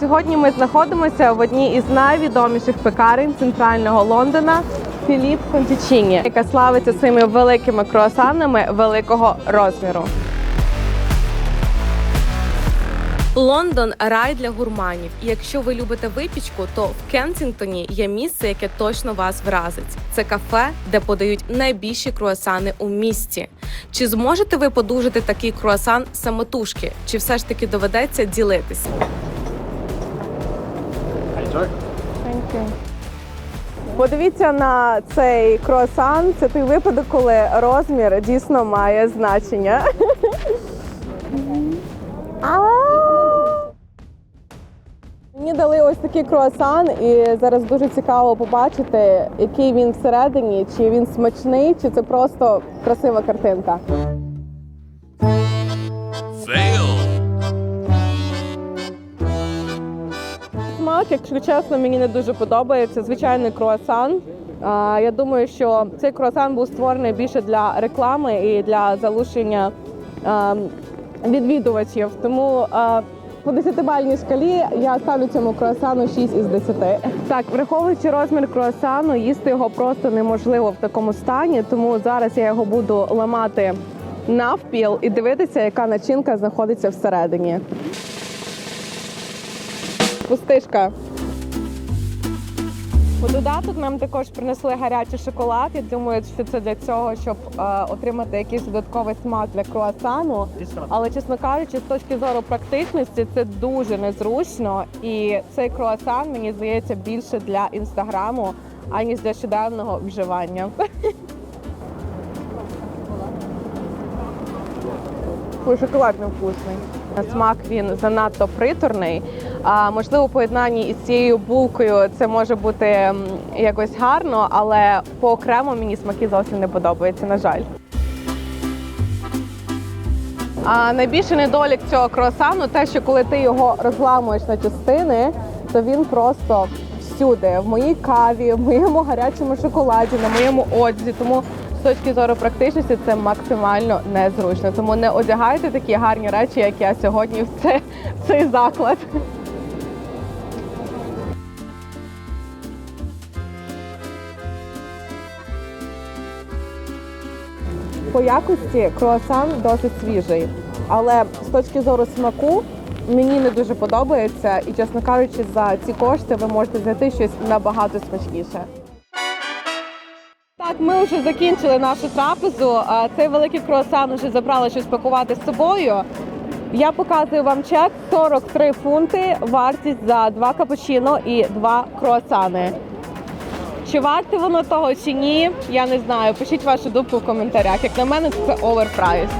сьогодні ми знаходимося в одній із найвідоміших пекарень центрального Лондона Філіп Контічіні, яка славиться своїми великими круасанами великого розміру. Лондон рай для гурманів. І якщо ви любите випічку, то в Кенсінгтоні є місце, яке точно вас вразить. Це кафе, де подають найбільші круасани у місті. Чи зможете ви подужити такий круасан самотужки, чи все ж таки доведеться ділитися? Подивіться на цей круасан. Це той випадок, коли розмір дійсно має значення. Мені дали ось такий круасан, і зараз дуже цікаво побачити, який він всередині, чи він смачний, чи це просто красива картинка. Смак, якщо чесно, мені не дуже подобається. Звичайний круасан. Я думаю, що цей круасан був створений більше для реклами і для залучення відвідувачів. Тому по 10-бальній шкалі я ставлю цьому круасану 6 із 10. Так, враховуючи розмір круасану, їсти його просто неможливо в такому стані, тому зараз я його буду ламати навпіл і дивитися, яка начинка знаходиться всередині. Пустишка. У додаток нам також принесли гарячий шоколад. Я думаю, що це для цього, щоб е, отримати якийсь додатковий смак для круасану. Але чесно кажучи, з точки зору практичності, це дуже незручно. І цей круасан, мені здається, більше для інстаграму, аніж для щоденного вживання. Шоколад невкусний. На смак він занадто приторний. А можливо, у поєднанні із цією булкою це може бути якось гарно, але по окремо мені смаки зовсім не подобаються, на жаль. А найбільший недолік цього круасану те, що коли ти його розламуєш на частини, то він просто всюди, в моїй каві, в моєму гарячому шоколаді, на моєму одязі. Тому точки зору практичності це максимально незручно. Тому не одягайте такі гарні речі, як я сьогодні в це- в цей заклад. По якості круасан досить свіжий, але з точки зору смаку мені не дуже подобається, і чесно кажучи, за ці кошти ви можете знайти щось набагато смачніше. Так, ми вже закінчили нашу трапезу. Цей великий круасан вже забрали щось пакувати з собою. Я показую вам чек 43 фунти, вартість за два капучино і два круасани. Чи варте воно того чи ні, я не знаю. Пишіть вашу думку в коментарях. Як на мене, це оверпрайс.